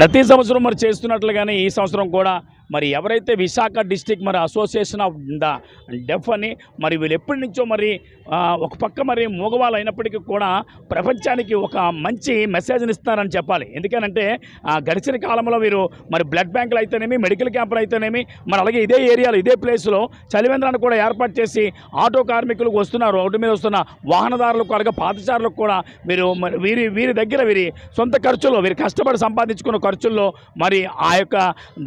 ప్రతి సంవత్సరం మరి చేస్తున్నట్లుగానే ఈ సంవత్సరం కూడా మరి ఎవరైతే విశాఖ డిస్టిక్ మరి అసోసియేషన్ ఆఫ్ ద డెఫ్ అని మరి వీళ్ళు ఎప్పటి నుంచో మరి ఒక పక్క మరి మూగవాళ్ళు అయినప్పటికీ కూడా ప్రపంచానికి ఒక మంచి మెసేజ్ని ఇస్తున్నారని చెప్పాలి. ఎందుకనంటే గడిచిన కాలంలో వీరు మరి బ్లడ్ బ్యాంకులు అయితేనేమి మెడికల్ క్యాంపులు అయితేనేమి మరి అలాగే ఇదే ఏరియాలో ఇదే ప్లేస్లో చలివేంద్రాన్ని కూడా ఏర్పాటు చేసి ఆటో కార్మికులకు వస్తున్నారు. రోడ్డు మీద వస్తున్న వాహనదారులకు అలాగే పాదచారులకు కూడా వీరు మరి వీరి వీరి దగ్గర వీరి సొంత ఖర్చులో వీరు కష్టపడి సంపాదించుకున్న ఖర్చుల్లో మరి ఆ యొక్క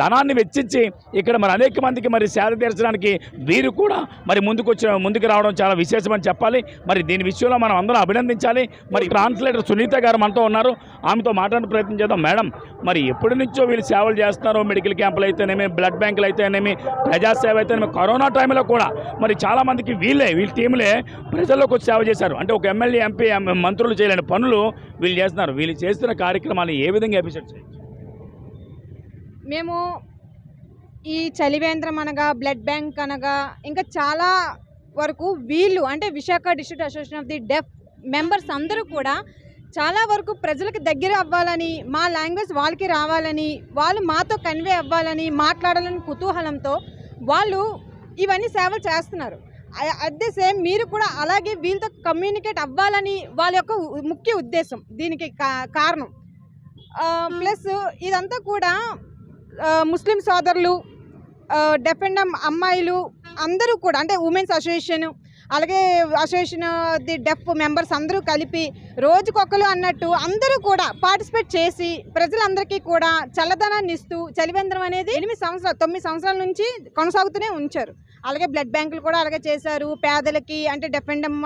ధనాన్ని వెచ్చించి ఇక్కడ మరి అనేక మందికి మరి సేద తీర్చడానికి వీరు కూడా మరి ముందుకు వచ్చిన ముందుకు రావడం చాలా విశేషమని చెప్పాలి. మరి దీని విషయంలో మనం అందరం అభినందించాలి. మరి ట్రాన్స్లేటర్ సునీత గారు మనతో ఉన్నారు. ఆమెతో మాట్లాడే ప్రయత్నం చేద్దాం. మేడం మరి ఎప్పటి నుంచో వీళ్ళు సేవలు చేస్తున్నారు మెడికల్ క్యాంపులు అయితేనేమి బ్లడ్ బ్యాంకులు అయితేనేమి ప్రజాసేవ అయితేనేమి కరోనా టైంలో కూడా మరి చాలామందికి వీళ్ళే వీళ్ళ టీములే ప్రజల్లోకి వచ్చి సేవ చేశారు. అంటే ఒక ఎమ్మెల్యే ఎంపీ మంత్రులు చేయలేని పనులు వీళ్ళు చేస్తున్నారు. వీళ్ళు చేస్తున్న కార్యక్రమాలు ఏ విధంగా ఎపిసోడ్ చేయొచ్చు మేము ఈ చలివేంద్రం అనగా బ్లడ్ బ్యాంక్ అనగా ఇంకా చాలా వరకు వీళ్ళు అంటే Visakha district association of the deaf members అందరూ కూడా చాలా వరకు ప్రజలకు దగ్గర అవ్వాలని మా లాంగ్వేజ్ వాళ్ళకి రావాలని వాళ్ళు మాతో కన్వే అవ్వాలని మాట్లాడాలని కుతూహలంతో వాళ్ళు ఇవన్నీ సేవలు చేస్తున్నారు. అట్ ది సేమ్ మీరు కూడా అలాగే వీళ్ళతో కమ్యూనికేట్ అవ్వాలని వాళ్ళ యొక్క ముఖ్య ఉద్దేశం దీనికి కా- కారణం. ప్లస్ ఇదంతా కూడా ముస్లిం సోదరులు డెఫెండమ్ అమ్మాయిలు అందరూ కూడా అంటే ఉమెన్స్ అసోసియేషన్ అలాగే అసోసియేషన్ ది డెఫ్ మెంబర్స్ అందరూ కలిపి రోజుకొకరు అన్నట్టు అందరూ కూడా పార్టిసిపేట్ చేసి ప్రజలందరికీ కూడా చల్లదనాన్ని ఇస్తూ చలివేంద్రం అనేది ఎనిమిది సంవత్సరాలు తొమ్మిది సంవత్సరాల నుంచి కొనసాగుతూనే ఉంచారు. అలాగే బ్లడ్ బ్యాంకులు కూడా అలాగే చేశారు. పేదలకి అంటే డెఫెండమ్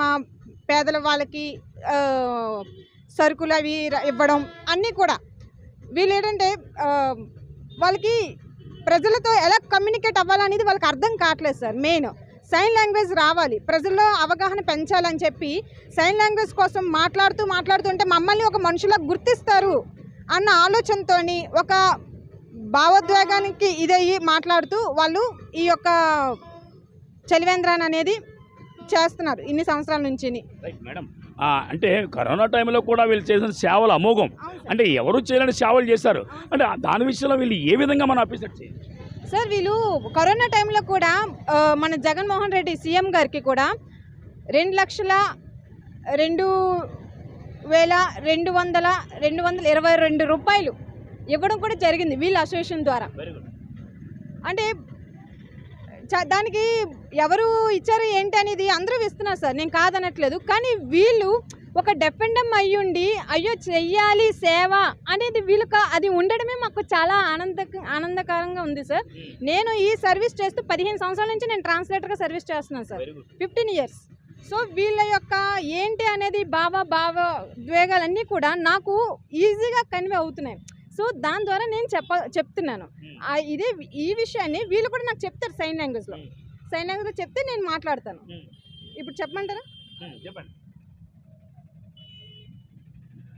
పేదల వాళ్ళకి సరుకులు అవి ఇవ్వడం అన్నీ కూడా. వీళ్ళు ఏంటంటే వాళ్ళకి ప్రజలతో ఎలా కమ్యూనికేట్ అవ్వాలనేది వాళ్ళకి అర్థం కావట్లేదు సార్ మెయిన్ సైన్ లాంగ్వేజ్ రావాలి. ప్రజల్లో అవగాహన పెంచాలని చెప్పి సైన్ లాంగ్వేజ్ కోసం మాట్లాడుతూ మాట్లాడుతుంటే మమ్మల్ని ఒక మనుషులకు గుర్తిస్తారు అన్న ఆలోచనతోని ఒక భావోద్వేగానికి ఇదయ్యి మాట్లాడుతూ వాళ్ళు ఈ యొక్క చలివేంద్రాన్ని అనేది చేస్తున్నారు ఇన్ని సంవత్సరాల నుంచి మేడం అంటే కరోనా టైంలో కూడా వీళ్ళు చేసిన సేవలు అమోఘం. అంటే ఎవరు చేయలేని సేవలు చేశారు. అంటే దాని విషయంలో వీళ్ళు ఏ విధంగా మనం అప్రిషియేట్ చేయాలి సార్ వీళ్ళు కరోనా టైంలో కూడా మన జగన్మోహన్ రెడ్డి సీఎం గారికి కూడా రెండు లక్షల రెండు వేల రెండు వందల రెండు వందల ఇరవై రెండు రూపాయలు ఇవ్వడం కూడా జరిగింది వీళ్ళ అసోసియేషన్ ద్వారా. వెరీ గుడ్ అంటే దానికి ఎవరు ఇచ్చారు ఏంటి అనేది అందరూ ఇస్తున్నారు సార్. నేను కాదనట్లేదు. కానీ వీళ్ళు ఒక డెఫెండమ్ అయ్యుండి అయ్యో చెయ్యాలి సేవ అనేది వీళ్ళకి అది ఉండడమే మాకు చాలా ఆనంద ఆనందకరంగా ఉంది సార్. నేను ఈ సర్వీస్ చేస్తూ పదిహేను సంవత్సరాల నుంచి నేను ట్రాన్స్లేటర్గా సర్వీస్ చేస్తున్నాను సార్. Fifteen years. సో వీళ్ళ యొక్క ఏంటి అనేది భావ భావ ద్వేగాలన్నీ కూడా నాకు ఈజీగా కన్వే అవుతున్నాయి. సో దాని ద్వారా నేను చెప్ప చెప్తున్నాను. ఇదే ఈ విషయాన్ని వీళ్ళు కూడా నాకు చెప్తారు సైన్ లాంగ్వేజ్లో. సైన్ లాంగ్వేజ్లో చెప్తే నేను మాట్లాడతాను. ఇప్పుడు చెప్పమంటారా? చెప్పండి.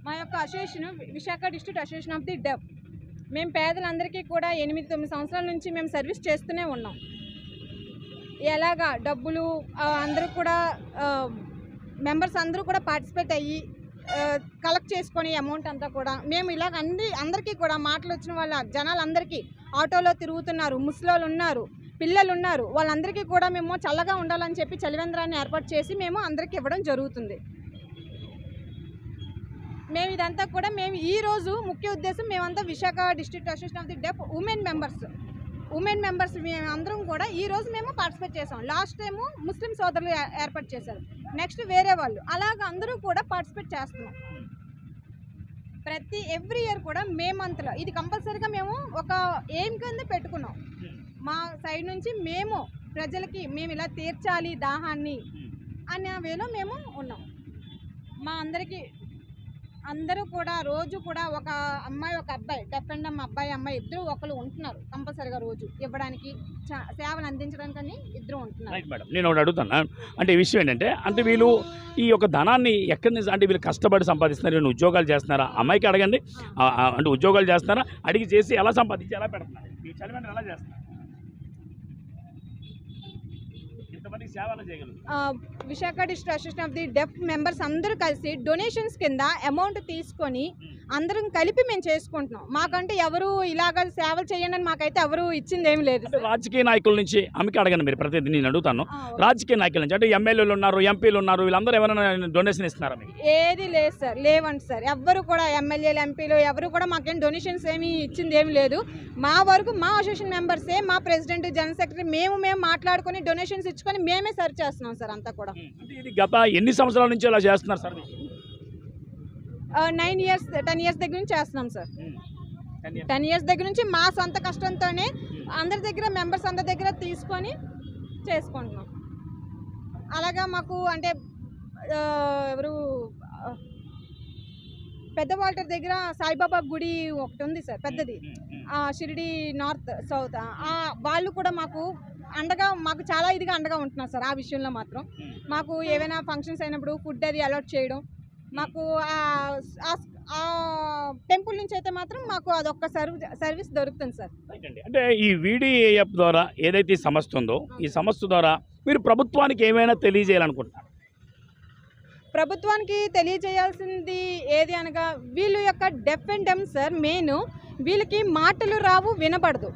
మా యొక్క association Visakha district association of the deaf మేము పేదలందరికీ కూడా ఎనిమిది తొమ్మిది సంవత్సరాల నుంచి మేము సర్వీస్ చేస్తూనే ఉన్నాం. ఎలాగా డబ్బులు అందరూ కూడా మెంబర్స్ అందరూ కూడా పార్టిసిపేట్ అయ్యి కలెక్ట్ చేసుకొని అమౌంట్ అంతా కూడా మేము ఇలాగ అన్ని అందరికీ కూడా మాటలు వచ్చిన వాళ్ళ జనాలందరికీ ఆటోలో తిరుగుతున్నారు ముసలోళ్ళు ఉన్నారు పిల్లలు ఉన్నారు వాళ్ళందరికీ కూడా మేము చల్లగా ఉండాలని చెప్పి చలివేంద్రాన్ని ఏర్పాటు చేసి మేము అందరికీ ఇవ్వడం జరుగుతుంది. మేము ఇదంతా కూడా మేము ఈ రోజు ముఖ్య ఉద్దేశం మేమంతా Visakha district association of the deaf women members. Women members మేము అందరం కూడా ఈ రోజు మేము పార్టిసిపేట్ చేసాం లాస్ట్ టైము ముస్లిం సోదరులు ఏర్పాటు చేశారు. నెక్స్ట్ వేరే వాళ్ళు. అలాగ అందరూ కూడా పార్టిసిపేట్ చేస్తున్నాం. ప్రతి ఎవ్రీ ఇయర్ కూడా మే మంత్లో. ఇది కంపల్సరీగా మేము ఒక ఎయిమ్ కింద పెట్టుకున్నాం. మా సైడ్ నుంచి మేము ప్రజలకి మేము ఇలా తీర్చాలి దాహాన్ని అనే వేలో మేము ఉన్నాం. మా అందరికీ అందరూ కూడా రోజు కూడా ఒక అమ్మాయి ఒక అబ్బాయి డెఫెండమ్ అబ్బాయి అమ్మాయి ఇద్దరు ఒకరు ఉంటున్నారు కంపల్సరీగా రోజు ఇవ్వడానికి సేవలు అందించడానికి అని ఇద్దరు ఉంటున్నారు. Right madam. నేను ఒకటి అడుగుతాను అంటే ఈ విషయం ఏంటంటే అంటే వీళ్ళు ఈ యొక్క ధనాన్ని ఎక్కడి నుంచి అంటే వీళ్ళు కష్టపడి సంపాదిస్తున్నారు వీళ్ళు ఉద్యోగాలు చేస్తున్నారా? అమ్మాయికి అడగండి. అంటే ఉద్యోగాలు చేస్తున్నారా? అడిగి చేసి ఎలా సంపాదించి ఎలా పెడుతున్నారు? ఎలా చేస్తున్నారు ఇంతమందికి సేవ ఎలా చేయగలరు ఆ, Visakha district association of the deaf members అందరూ కలిసి డొనేషన్స్ కింద అమౌంట్ తీసుకొని అందరం కలిపి మేము చేసుకుంటున్నాం. మాకంటే ఎవరు ఇలాగ సేవలు చేయండి అని మాకైతే ఎవరు ఇచ్చింది ఏమి లేదు రాజకీయ నాయకుల నుంచి ఆమెకి అడగండి మీరు ప్రతినిధి నేను అడుగుతాను. రాజకీయ నాయకుల నుంచి అంటే ఎమ్మెల్యేలు ఉన్నారు ఎంపీలు ఉన్నారు వీళ్ళందరూ ఎవరైనా డొనేషన్ ఇస్తున్నారా ఏది లేదు సార్ లేవండి సార్. ఎవ్వరు కూడా ఎమ్మెల్యేలు ఎంపీలు ఎవరు కూడా మాకేం డొనేషన్స్ ఏమి ఇచ్చింది ఏమి లేదు. మా వరకు మా అసోసియేషన్ మెంబర్సే మా ప్రెసిడెంట్ జనరల్ సెక్రటరీ మేము మేము మాట్లాడుకొని డొనేషన్స్ ఇచ్చుకొని మేమే సర్చ్ చేస్తున్నాం సార్ అంతా కూడా. అంటే ఇది గత ఎన్ని సంవత్సరాల నుంచి ఇలా చేస్తున్నారు sir nine years ten years దగ్గర నుంచి చేస్తున్నాం సార్. టెన్ ఇయర్స్ దగ్గర నుంచి మా సొంత కష్టంతోనే అందరి దగ్గర మెంబర్స్ అందరి దగ్గర తీసుకొని చేసుకుంటున్నాం. అలాగా మాకు అంటే ఎవరు పెద్ద వాల్టర్ దగ్గర సాయిబాబా గుడి ఒకటి ఉంది సార్ పెద్దది. Shirdi north south. ఆ, వాళ్ళు కూడా మాకు అండగా మాకు చాలా ఇదిగా అండగా ఉంటున్నారు సార్ ఆ విషయంలో మాత్రం. మాకు ఏవైనా ఫంక్షన్స్ అయినప్పుడు ఫుడ్ అది అలౌట్ చేయడం మాకు టెంపుల్ నుంచి అయితే మాత్రం మాకు అదొక్క సర్వ్ సర్వీస్ దొరుకుతుంది సార్. అంటే ఈ వీడిఎఫ్ ద్వారా ఏదైతే సంస్థ ఉందో ఈ సంస్థ ద్వారా మీరు ప్రభుత్వానికి ఏమైనా తెలియజేయాలనుకుంటున్నారు? ప్రభుత్వానికి తెలియజేయాల్సింది ఏది అనగా వీళ్ళ యొక్క deaf and dumb sir main వీళ్ళకి మాటలు రావు వినపడదు.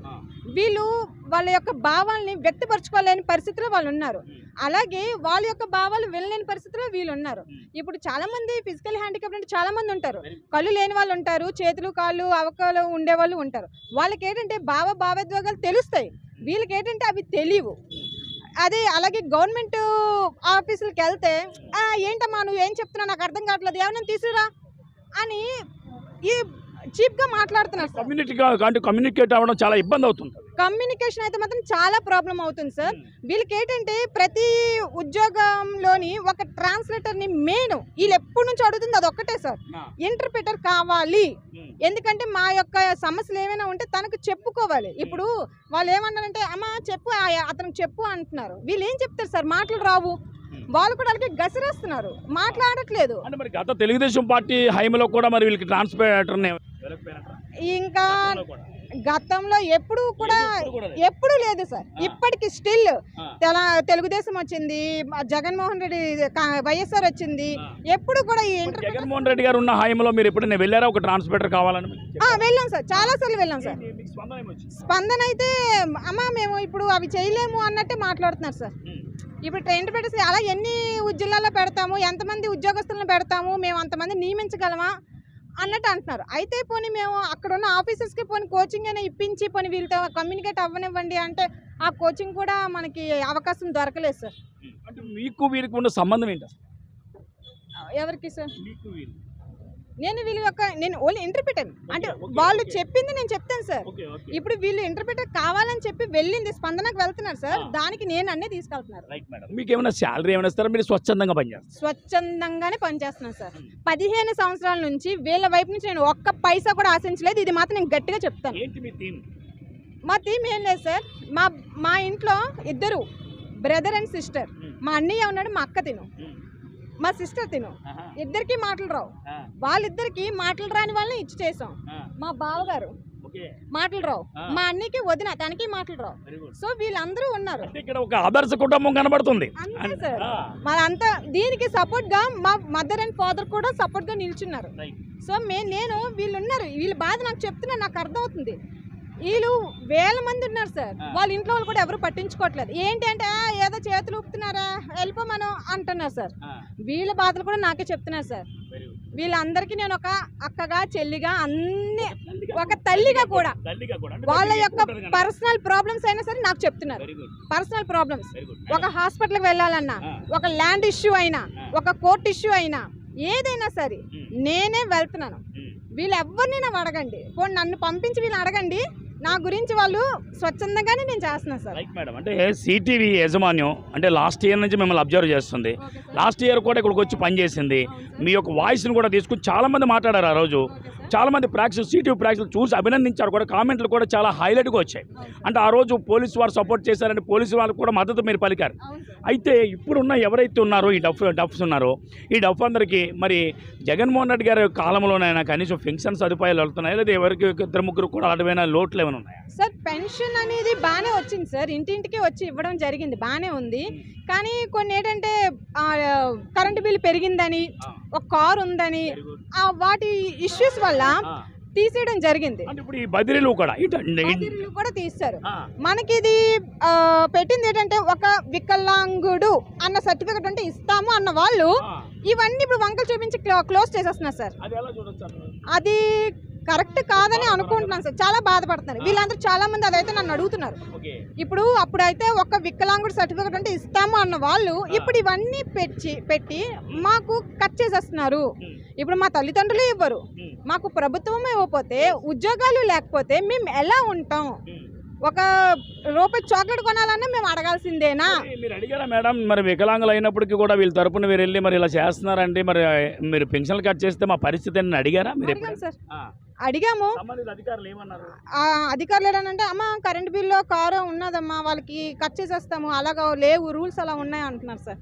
వీళ్ళు వాళ్ళ యొక్క భావాల్ని వ్యక్తపరచుకోలేని పరిస్థితిలో వాళ్ళు ఉన్నారు. అలాగే వాళ్ళ యొక్క భావాలు వినలేని పరిస్థితిలో వీళ్ళు ఉన్నారు. ఇప్పుడు చాలా మంది ఫిజికల్ హ్యాండిక్యాప్ అంటే చాలా మంది ఉంటారు కళ్ళు లేని వాళ్ళు ఉంటారు చేతులు కాళ్ళు అవకాలు ఉండే వాళ్ళు ఉంటారు. వాళ్ళకి ఏంటంటే భావ భావోద్వేగాలు తెలుస్తాయి. వీళ్ళకి ఏంటంటే అవి తెలియవు. అదే అలాగే గవర్నమెంట్ ఆఫీసులకి వెళ్తే "ఆ, ఏంటమ్మా నువ్వు ఏం చెప్తున్నావు? నాకు అర్థం కావట్లేదు. ఏమైనా తీసుకురా. అని ఈ చీప్గా మాట్లాడుతున్నారు సార్. కమ్యూనిటీ అంటే కమ్యూనికేట్ అవ్వడం చాలా ఇబ్బంది అవుతుంది. కమ్యూనికేషన్ అయితే మాత్రం చాలా ప్రాబ్లం అవుతుంది సార్. వీళ్ళకి ఏంటంటే ప్రతి ఉద్యోగంలోని ఒక ట్రాన్స్లేటర్ని మెయిన్ వీళ్ళు ఎప్పటి నుంచి అడుగుతుంది అది ఒక్కటే సార్. ఇంటర్ప్రిటర్ కావాలి. ఎందుకంటే మా యొక్క సమస్యలు ఏమైనా ఉంటే తనకు చెప్పుకోవాలి. ఇప్పుడు వాళ్ళు ఏమన్నారంటే అమ్మ చెప్పు అతనికి చెప్పు అంటున్నారు. వీళ్ళు ఏం చెప్తారు సార్? మాటలు రావు. వాళ్ళు కూడా అలాగే గసిరేస్తున్నారు. మాట్లాడట్లేదు. అంటే మరి గత తెలుగుదేశం పార్టీ హైమలో కూడా మరి వీళ్ళకి ట్రాన్స్పేటర్ ఇంకా గతంలో ఎప్పుడు కూడా ఎప్పుడు లేదు సార్. ఇప్పటికి స్టిల్ తెల తెలుగుదేశం వచ్చింది జగన్మోహన్ రెడ్డి వైఎస్ఆర్ వచ్చింది ఎప్పుడు కూడా ఈ జగన్మోహన్ రెడ్డి గారు ఉన్న హైమలో మీరు ఎప్పుడైనా వెళ్ళారా? ఒక ట్రాన్స్పేటర్ కావాలని వెళ్ళాం సార్. చాలా సార్లు వెళ్ళాం సార్? స్పందన అయితే అమ్మ మేము ఇప్పుడు అవి చేయలేము అన్నట్టే మాట్లాడుతున్నారు సార్. ఇప్పుడు ట్రైన్ పెట్టేసి అలా ఎన్ని జిల్లాల్లో పెడతాము ఎంతమంది ఉద్యోగస్తులను పెడతాము మేము అంతమంది నియమించగలమా? అన్నట్టు అంటున్నారు అయితే పోనీ మేము అక్కడ ఉన్న ఆఫీసర్స్కి పోనీ కోచింగ్ అయినా ఇప్పించి పోనీ వీళ్ళతో కమ్యూనికేట్ అవ్వనివ్వండి అంటే ఆ కోచింగ్ కూడా మనకి అవకాశం దొరకలేదు సార్ అంటే మీకు వీరికి ఉన్న సంబంధం ఏంటి? ఎవరికి సార్ మీకు. నేను వీళ్ళ యొక్క నేను ఓన్లీ ఇంటర్ప్రిటర్ అంటే వాళ్ళు. చెప్పింది నేను చెప్తాను సార్. ఇప్పుడు వీళ్ళు ఇంటర్ప్రిటర్ కావాలని చెప్పి వెళ్ళింది స్పందనకు వెళ్తున్నారు సార్. దానికి నేను అన్నీ తీసుకెళ్తున్నారు. మీకు ఏమైనా శాలరీ ఏమైనా ఇస్తారా? మీరు స్వచ్ఛందంగా పనిచేస్తారు స్వచ్ఛందంగానే పనిచేస్తున్నాను సార్. పదిహేను సంవత్సరాల నుంచి వీళ్ళ వైపు నుంచి నేను ఒక్క పైసా కూడా ఆశించలేదు. ఇది మాత్రం నేను గట్టిగా చెప్తాను. మీ థీమ్? మా థీమ్ ఏం లేదు సార్. మా మా ఇంట్లో ఇద్దరు బ్రదర్ అండ్ సిస్టర్. మా అన్నయ్య ఉన్నాడు మా అక్క తిను. మా సిస్టర్ తిను. ఇద్దరికి మాటలు రావు. వాళ్ళిద్దరికి మాటలు రాని వాళ్ళని ఇచ్చి చేసాం. మా బావగారు మాటలు రావు. మా అన్నయ్యకి వదిన తనకి మాటలు రావు. సో వీళ్ళందరూ ఉన్నారు. అంటే ఇక్కడ ఒక ఆదర్శ కుటుంబం కనబడుతుంది. మరంతా దీనికి సపోర్ట్గా మా మదర్ అండ్ ఫాదర్ కూడా సపోర్ట్గా నిల్చున్నారు. సో మే నేను వీళ్ళు ఉన్నారు వీళ్ళ బాధ నాకు చెప్తున్నా నాకు అర్థమవుతుంది. వీళ్ళు వేల మంది ఉన్నారు సార్. వాళ్ళ ఇంట్లో వాళ్ళు కూడా ఎవరు పట్టించుకోవట్లేదు. ఏంటి అంటే "ఆ, ఏదో చేతులు ఊపుతున్నారా? వెళ్ళిపోమను అంటున్నారు సార్. వీళ్ళ బాధలు కూడా నాకే చెప్తున్నారు సార్. వీళ్ళందరికీ నేను ఒక అక్కగా చెల్లిగా అన్ని ఒక తల్లిగా కూడా వాళ్ళ యొక్క. పర్సనల్ ప్రాబ్లమ్స్ అయినా సరే నాకు చెప్తున్నారు. Personal problems. ఒక హాస్పిటల్కి వెళ్ళాలన్నా ఒక ల్యాండ్ ఇష్యూ అయినా. ఒక కోర్ట్ ఇష్యూ అయినా ఏదైనా సరే నేనే వెళ్తున్నాను. వీళ్ళు ఎవరిని అడగండి. పోనీ నన్ను పంపించి వీళ్ళని అడగండి. నా గురించి వాళ్ళు స్వచ్ఛందంగానే నేను చేస్తున్నాను సార్. రైట్ మేడం అంటే సిటీవీ యాజమాన్యం అంటే లాస్ట్ ఇయర్ నుంచి మిమ్మల్ని అబ్జర్వ్ చేస్తుంది. లాస్ట్ ఇయర్ కూడా ఇక్కడికి వచ్చి పనిచేసింది. మీ యొక్క వాయిస్ని కూడా తీసుకుని చాలా మంది మాట్లాడారు ఆ రోజు. చాలా మంది ప్రేక్షకులు సిటీవీ ప్రేక్షకులు చూసి అభినందించారు కూడా. కామెంట్లు కూడా చాలా హైలైట్గా వచ్చాయి. అంటే ఆ రోజు పోలీసు వారు సపోర్ట్ చేశారని పోలీసు వాళ్ళకు కూడా మద్దతు మీరు పలికారు. అయితే ఇప్పుడున్న ఎవరైతే ఉన్నారో ఈ డఫ్ డఫ్స్ ఉన్నారో ఈ డఫ్ అందరికీ మరి జగన్మోహన్ రెడ్డి గారి కాలంలోనైనా కనీసం పెన్షన్ సదుపాయాలు వెళ్తున్నాయి? లేదా ఎవరికి ఇద్దరు ముగ్గురు కూడా అడవైన లోట్లు ఏమైనా ఉన్నాయా? సార్ పెన్షన్ అనేది బాగానే వచ్చింది సార్. ఇంటింటికి వచ్చి ఇవ్వడం జరిగింది. బాగానే ఉంది. కానీ కొన్ని ఏంటంటే కరెంటు బిల్ పెరిగిందని ఒక కార్ ఉందని వాటి ఇష్యూస్ వల్ల వల్ల ఆ. తీసేయడం జరిగింది. అంటే ఇప్పుడు ఈ బదిలీలు కూడా బదిలీలు కూడా తీస్తారు. మనకి ఇది పెట్టింది ఏంటంటే ఒక వికలాంగుడు అన్న సర్టిఫికెట్ అంటే ఇస్తాము అన్న వాళ్ళు. ఇవన్నీ ఇప్పుడు వంకలు చూపించి క్లో- క్లోజ్ చేసేస్తున్నారు సార్. అది కరెక్ట్ కాదని అనుకుంటున్నాను సార్. చాలా బాధపడుతున్నారు. వీళ్ళందరూ చాలా మంది అదైతే నన్ను అడుగుతున్నారు. ఇప్పుడు అప్పుడైతే ఒక వికలాంగుడు సర్టిఫికెట్ అంటే ఇస్తాము అన్న వాళ్ళు ఇప్పుడు ఇవన్నీ పెట్టి పెట్టి మాకు కట్ చేసేస్తున్నారు. ఇప్పుడు మా తల్లిదండ్రులు ఇవ్వరు. మాకు ప్రభుత్వం ఇవ్వకపోతే ఉద్యోగాలు లేకపోతే మేము ఎలా ఉంటాం. ఒక రూపాయి చాక్లెట్ కొనాలన్నా మేము అడగాల్సిందేనా? మరి అడిగారా మేడం? మరి వికలాంగులు అయినప్పటికీ కూడా వీళ్ళ తరపున మీరు వెళ్ళి మరి ఇలా చేస్తున్నారంటే మరి మీరు పెన్షన్లు కట్ చేస్తే మా పరిస్థితి అని అడిగారా మీరు సార్. అడిగాము. అధికారులు ఏమన్నారు? ఆ అధికారులు ఏంటంటే అమ్మ కరెంట్ బిల్లో కారు ఉన్నదమ్మా వాళ్ళకి కట్ చేసేస్తాము. అలాగా లేవు రూల్స్ అలా ఉన్నాయి అంటున్నారు సార్.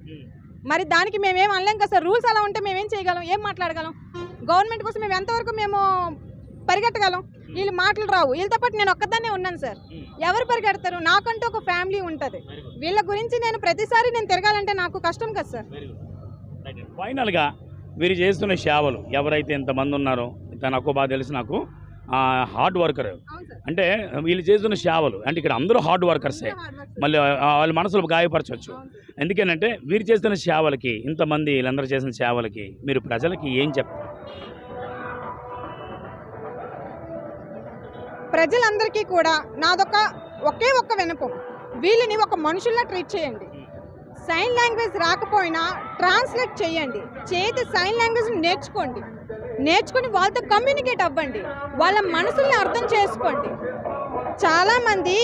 మరి దానికి మేమేం అనలేం కదా సార్. రూల్స్ అలా ఉంటే మేమేం చేయగలం? ఏం మాట్లాడగలం? గవర్నమెంట్ కోసం మేము ఎంతవరకు మేము పరిగెట్టగలం వీళ్ళు మాటలు రావు. వీళ్ళతో పాటు నేను ఒక్కదాన్నే ఉన్నాను సార్. ఎవరు పరిగెడతారు? నాకంటూ ఒక ఫ్యామిలీ ఉంటుంది. వీళ్ళ గురించి నేను ప్రతిసారి నేను తిరగాలంటే నాకు కష్టం కదా సార్. ఫైనల్గా వీరు చేస్తున్న సేవలు ఎవరైతే ఇంతమంది ఉన్నారో నాకు బాగా తెలిసి నాకు హార్డ్ వర్కర్ అంటే వీళ్ళు చేస్తున్న సేవలు అంటే ఇక్కడ అందరూ హార్డ్ వర్కర్సే మళ్ళీ వాళ్ళ మనసులు గాయపరచవచ్చు ఎందుకేనంటే వీరు చేస్తున్న సేవలకి ఇంతమంది వీళ్ళందరూ చేసిన సేవలకి మీరు ప్రజలకి ఏం చెప్తారు? ప్రజలందరికీ కూడా నాదొక ఒకే ఒక్క వినపు. వీళ్ళని ఒక మనుషుల్లా ట్రీట్ చేయండి. సైన్ లాంగ్వేజ్ రాకపోయినా ట్రాన్స్లేట్ చేయండి. చేతి సైన్ లాంగ్వేజ్ నేర్చుకోండి. నేర్చుకుని వాళ్ళతో కమ్యూనికేట్ అవ్వండి. వాళ్ళ మనసుల్ని అర్థం చేసుకోండి. చాలామంది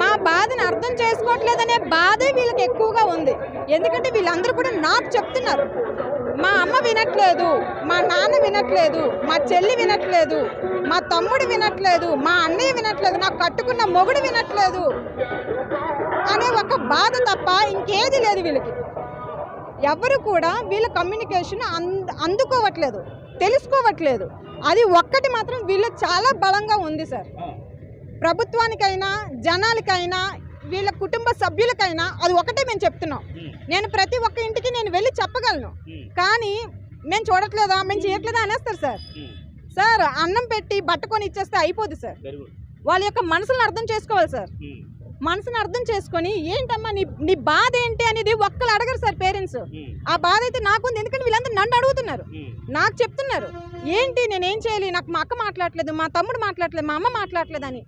మా బాధను అర్థం చేసుకోవట్లేదనే బాధే వీళ్ళకి ఎక్కువగా ఉంది. ఎందుకంటే వీళ్ళందరూ కూడా నాకు చెప్తున్నారు. మా అమ్మ వినట్లేదు మా నాన్న వినట్లేదు మా చెల్లి వినట్లేదు మా తమ్ముడు వినట్లేదు మా అన్నయ్య వినట్లేదు నాకు కట్టుకున్న మొగుడు వినట్లేదు అనే ఒక బాధ తప్ప ఇంకేది లేదు వీళ్ళకి. ఎవరు కూడా వీళ్ళ కమ్యూనికేషన్ అంద అందుకోవట్లేదు తెలుసుకోవట్లేదు. అది ఒక్కటి మాత్రం వీళ్ళు చాలా బలంగా ఉంది సార్. ప్రభుత్వానికైనా జనాలకైనా వీళ్ళ కుటుంబ సభ్యులకైనా అది ఒకటే మేము చెప్తున్నాం. నేను ప్రతి ఒక్క ఇంటికి నేను వెళ్ళి చెప్పగలను. కానీ మేము చూడట్లేదా? మేము చేయట్లేదా అనేస్తారు సార్. సార్ అన్నం పెట్టి బట్ట కొని ఇచ్చేస్తే అయిపోదు సార్. వాళ్ళ యొక్క మనసులను అర్థం చేసుకోవాలి సార్. మనసును అర్థం చేసుకొని ఏంటమ్మా నీ నీ బాధ ఏంటి అనేది ఒక్కరు అడగరు సార్ పేరెంట్స్. ఆ బాధ అయితే నాకుంది ఎందుకంటే వీళ్ళందరూ నన్ను అడుగుతున్నారు. నాకు చెప్తున్నారు. ఏంటి నేనేం చేయాలి? నాకు మా అక్క మాట్లాడలేదు మా తమ్ముడు మాట్లాడలేదు మా అమ్మ మాట్లాడలేదు అని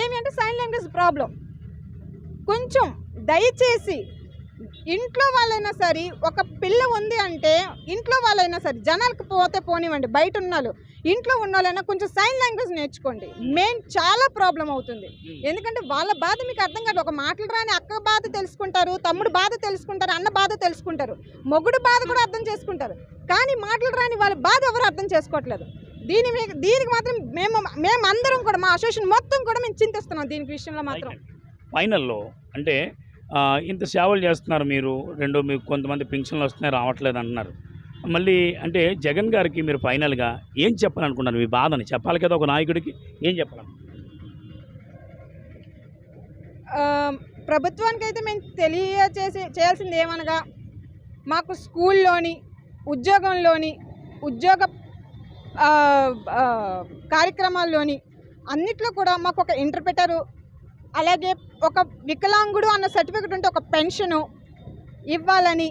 ఏమి అంటే సైన్ లాంగ్వేజ్ ప్రాబ్లం కొంచెం దయచేసి ఇంట్లో వాళ్ళైనా సరే ఒక పిల్ల ఉంది అంటే ఇంట్లో వాళ్ళైనా సరే జనాలకు పోతే పోనివ్వండి బయట ఉన్నాళ్ళు ఇంట్లో ఉన్న వాళ్ళైనా కొంచెం సైన్ లాంగ్వేజ్ నేర్చుకోండి. మెయిన్ చాలా ప్రాబ్లం అవుతుంది. ఎందుకంటే వాళ్ళ బాధ మీకు అర్థం కాదు. ఒక మాటలు రాని అక్క బాధ తెలుసుకుంటారు తమ్ముడు బాధ తెలుసుకుంటారు అన్న బాధ తెలుసుకుంటారు. మొగుడు బాధ కూడా అర్థం చేసుకుంటారు. కానీ మాటలు రాని వాళ్ళ బాధ ఎవరు అర్థం చేసుకోవట్లేదు. దీని దీనికి మాత్రం మేము మేము అందరం కూడా మా అసోసియేషన్ మొత్తం కూడా మేము చింతిస్తున్నాం దీనికి విషయంలో మాత్రం. ఫైనల్లో అంటే ఇంత సేవలు చేస్తున్నారు మీరు రెండు మీకు కొంతమంది పెన్షన్లు వస్తున్నాయి రావట్లేదు అంటున్నారు. మళ్ళీ అంటే జగన్ గారికి మీరు ఫైనల్గా ఏం చెప్పాలనుకున్నారు? మీ బాధని చెప్పాలి కదా ఒక నాయకుడికి. ఏం చెప్పాలి ప్రభుత్వానికి ప్రభుత్వానికైతే మేము తెలియచేసి చేయాల్సింది ఏమనగా మాకు స్కూల్లోని ఉద్యోగంలోని ఉద్యోగ కార్యక్రమాల్లోని అన్నిట్లో కూడా మాకు ఒక ఇంటర్ప్రిటరు అలాగే ఒక వికలాంగుడు అన్న సర్టిఫికెట్ ఉంటే ఒక పెన్షను ఇవ్వాలని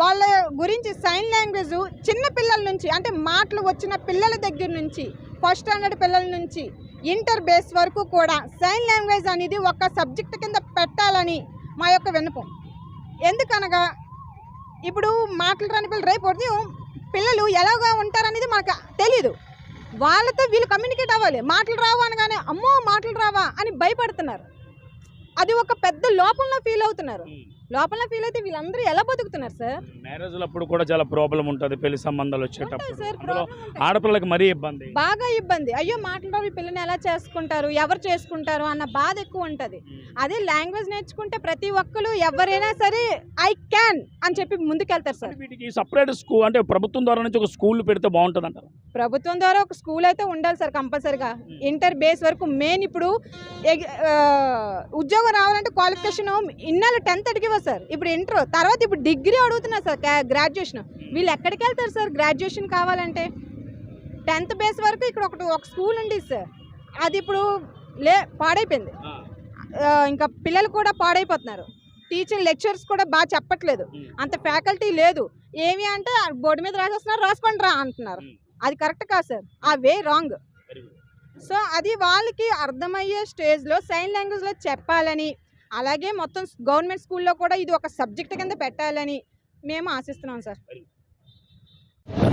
వాళ్ళ గురించి సైన్ లాంగ్వేజ్ చిన్న పిల్లల నుంచి అంటే మాటలు వచ్చిన పిల్లల దగ్గర నుంచి ఫస్ట్ స్టాండర్డ్ పిల్లల నుంచి ఇంటర్ బేస్ వరకు కూడా సైన్ లాంగ్వేజ్ అనేది ఒక సబ్జెక్ట్ కింద పెట్టాలని మా యొక్క విన్నపం. ఎందుకనగా ఇప్పుడు మాటలు రాని పిల్లలు రేపు ఉదయం పిల్లలు ఎలాగా ఉంటారనేది మనకు తెలీదు. వాళ్ళతో వీళ్ళు కమ్యూనికేట్ అవ్వాలి. మాటలు రావు అనగానే అమ్మో మాటలు రావా అని భయపడుతున్నారు. అది ఒక పెద్ద లోపంలో ఫీల్ అవుతున్నారు. లోపల ఫీల్ అయితే వీళ్ళందరూ ఎలా బతుకుతున్నారు సార్ మ్యారేజ్లప్పుడు కూడా చాలా ప్రాబ్లం ఉంటుంది పెళ్ళి సంబంధాలు వచ్చేటప్పుడు. ఆడపిల్లకి మరీ ఇబ్బంది. బాగా ఇబ్బంది. అయ్యో మాట్లాడారు పిల్లని ఎలా చేసుకుంటారు ఎవరు చేసుకుంటారు అన్న బాధ ఎక్కువ ఉంటుంది. అదే లాంగ్వేజ్ నేర్చుకుంటే ప్రతి ఒక్కరు ఎవరైనా సరే ఐ క్యాన్ అని చెప్పి ముందుకెళ్తారు సార్ వీటికి సపరేట్ స్కూల్ అంటే ప్రభుత్వం ద్వారా నుంచి ఒక స్కూల్ పెడితే బాగుంటుంది అంటారు ప్రభుత్వం ద్వారా ఒక స్కూల్ అయితే ఉండాలి సార్ కంపల్సరిగా. ఇంటర్ బేస్ వరకు మెయిన్ ఇప్పుడు ఉద్యోగం రావాలంటే క్వాలిఫికేషన్ ఇన్నాళ్ళు టెన్త్ అడిగివా సార్. ఇప్పుడు ఇంటర్ తర్వాత ఇప్పుడు డిగ్రీ అడుగుతున్నారు సార్ గ్రాడ్యుయేషన్ వీళ్ళు ఎక్కడికి వెళ్తారు సార్? గ్రాడ్యుయేషన్ కావాలంటే? టెన్త్ బేస్ వరకు ఇక్కడ ఒకటి ఒక స్కూల్ ఉంది సార్. అది ఇప్పుడు లే పాడైపోయింది. ఇంకా పిల్లలు కూడా పాడైపోతున్నారు. టీచింగ్ లెక్చర్స్ కూడా బాగా చెప్పట్లేదు. అంత ఫ్యాకల్టీ లేదు. ఏమి అంటే బోర్డు మీద రాసేస్తున్నారు రాసుకోండి రా అంటున్నారు. అది కరెక్ట్ కాదు సార్? ఆ వే రాంగ్ సో అది వాళ్ళకి అర్థమయ్యే స్టేజ్లో సైన్ లాంగ్వేజ్లో చెప్పాలని అలాగే మొత్తం గవర్నమెంట్ స్కూల్లో కూడా ఇది ఒక సబ్జెక్ట్ కింద పెట్టాలని మేము ఆశిస్తున్నాం సార్.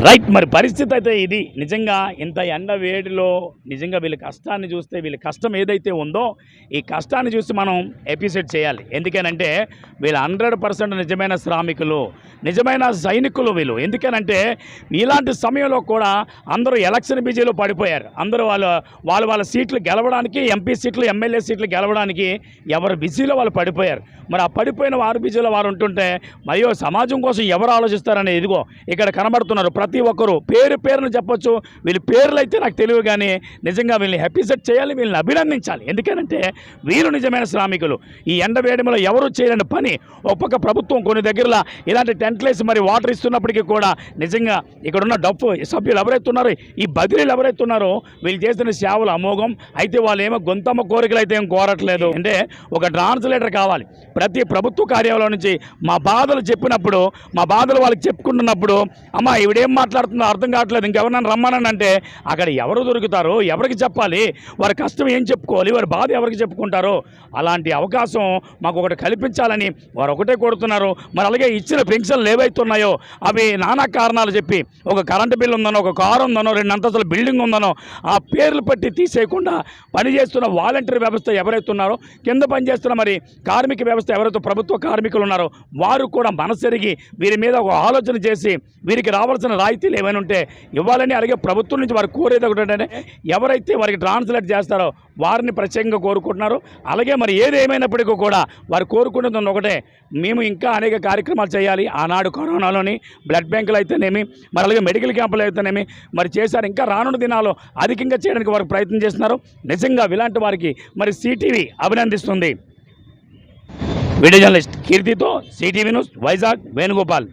రైట్ మరి పరిస్థితి అయితే ఇది. నిజంగా ఇంత ఎండ వేడిలో నిజంగా వీళ్ళ కష్టాన్ని చూస్తే వీళ్ళ కష్టం ఏదైతే ఉందో ఈ కష్టాన్ని చూసి మనం ఎపిసైడ్ చేయాలి. ఎందుకనంటే వీళ్ళు హండ్రెడ్ పర్సెంట్ నిజమైన శ్రామికులు నిజమైన సైనికులు వీళ్ళు. ఎందుకనంటే ఇలాంటి సమయంలో కూడా అందరూ ఎలక్షన్ బిజీలో పడిపోయారు. అందరూ వాళ్ళ వాళ్ళ వాళ్ళ సీట్లు గెలవడానికి ఎంపీ సీట్లు ఎమ్మెల్యే సీట్లు గెలవడానికి ఎవరు బిజీలో వాళ్ళు పడిపోయారు. మరి ఆ పడిపోయిన వారు బిజీలో వారు ఉంటుంటే మరియు సమాజం కోసం ఎవరు ఆలోచిస్తారనే ఇదిగో ఇక్కడ కనబడుతున్నారు ప్రతి ఒక్కరు పేరు పేరును చెప్పొచ్చు. వీళ్ళ పేర్లు అయితే నాకు తెలియదు కానీ నిజంగా వీళ్ళని హ్యాపీసెట్ చేయాలి వీళ్ళని అభినందించాలి. ఎందుకంటే వీరు నిజమైన శ్రామికులు. ఈ ఎండ వేయడంలో ఎవరు చేయలేని పని. ఒక్కొక్క ప్రభుత్వం కొన్ని దగ్గరలో ఇలాంటి టెంట్లు వేసి మరి వాటర్ ఇస్తున్నప్పటికీ కూడా నిజంగా ఇక్కడున్న డప్పు సభ్యులు ఎవరైతే ఉన్నారో ఈ బదిలీలు ఎవరైతే ఉన్నారో వీళ్ళు చేసిన సేవలు అమోఘం. అయితే వాళ్ళు ఏమో గొంతమ్మ కోరికలు అయితే ఏం కోరట్లేదు. అంటే ఒక ట్రాన్స్లేటర్ కావాలి. ప్రతి ప్రభుత్వ కార్యాలయం నుంచి మా బాధలు చెప్పినప్పుడు మా బాధలు వాళ్ళకి చెప్పుకుంటున్నప్పుడు అమ్మ ఈవిడేం మాట్లాడుతుందో అర్థం కావట్లేదు. ఇంకెవరన్నా రమ్మనని అంటే అక్కడ ఎవరు దొరుకుతారో ఎవరికి చెప్పాలి? వారి కష్టం ఏం చెప్పుకోవాలి? వారి బాధ ఎవరికి చెప్పుకుంటారో? అలాంటి అవకాశం మాకు ఒకటి కల్పించాలని వారు ఒకటే కోరుతున్నారు. మరి అలాగే ఇచ్చిన పెన్షన్లు ఏవైతున్నాయో అవి నానా కారణాలు చెప్పి ఒక కరెంటు బిల్ ఉందనో ఒక కారు ఉందనో రెండు అంతస్తుల బిల్డింగ్ ఉందనో ఆ పేర్లు పట్టి తీసేయకుండా పనిచేస్తున్న వాలంటీర్ వ్యవస్థ ఎవరైతే ఉన్నారో కింద పనిచేస్తున్న మరి కార్మిక వ్యవస్థ ఎవరైతే ప్రభుత్వ కార్మికులు ఉన్నారో వారు కూడా మనసెరిగి వీరి మీద ఒక ఆలోచన చేసి వీరికి రావాల్సిన రాయితీలు ఏమైనా ఉంటే ఇవ్వాలని అలాగే ప్రభుత్వం నుంచి వారు కోరేది ఒకటి ఎవరైతే వారికి ట్రాన్స్లేట్ చేస్తారో వారిని ప్రత్యేకంగా కోరుకుంటున్నారు. అలాగే మరి ఏది ఏమైనప్పటికీ కూడా వారు కోరుకునేది ఒకటే మేము ఇంకా అనేక కార్యక్రమాలు చేయాలి. ఆనాడు కరోనాలోని బ్లడ్ బ్యాంకులు అయితేనేమి మరి అలాగే మెడికల్ క్యాంపులు అయితేనేమి మరి చేశారు. ఇంకా రానున్న దినాల్లో అధికంగా చేయడానికి వారు ప్రయత్నం చేస్తున్నారు. నిజంగా ఇలాంటి వారికి మరి సిటీవీ అభినందిస్తుంది. వీడియో జర్నలిస్ట్ కీర్తితో సిటీవీ న్యూస్ వైజాగ్ వేణుగోపాల్.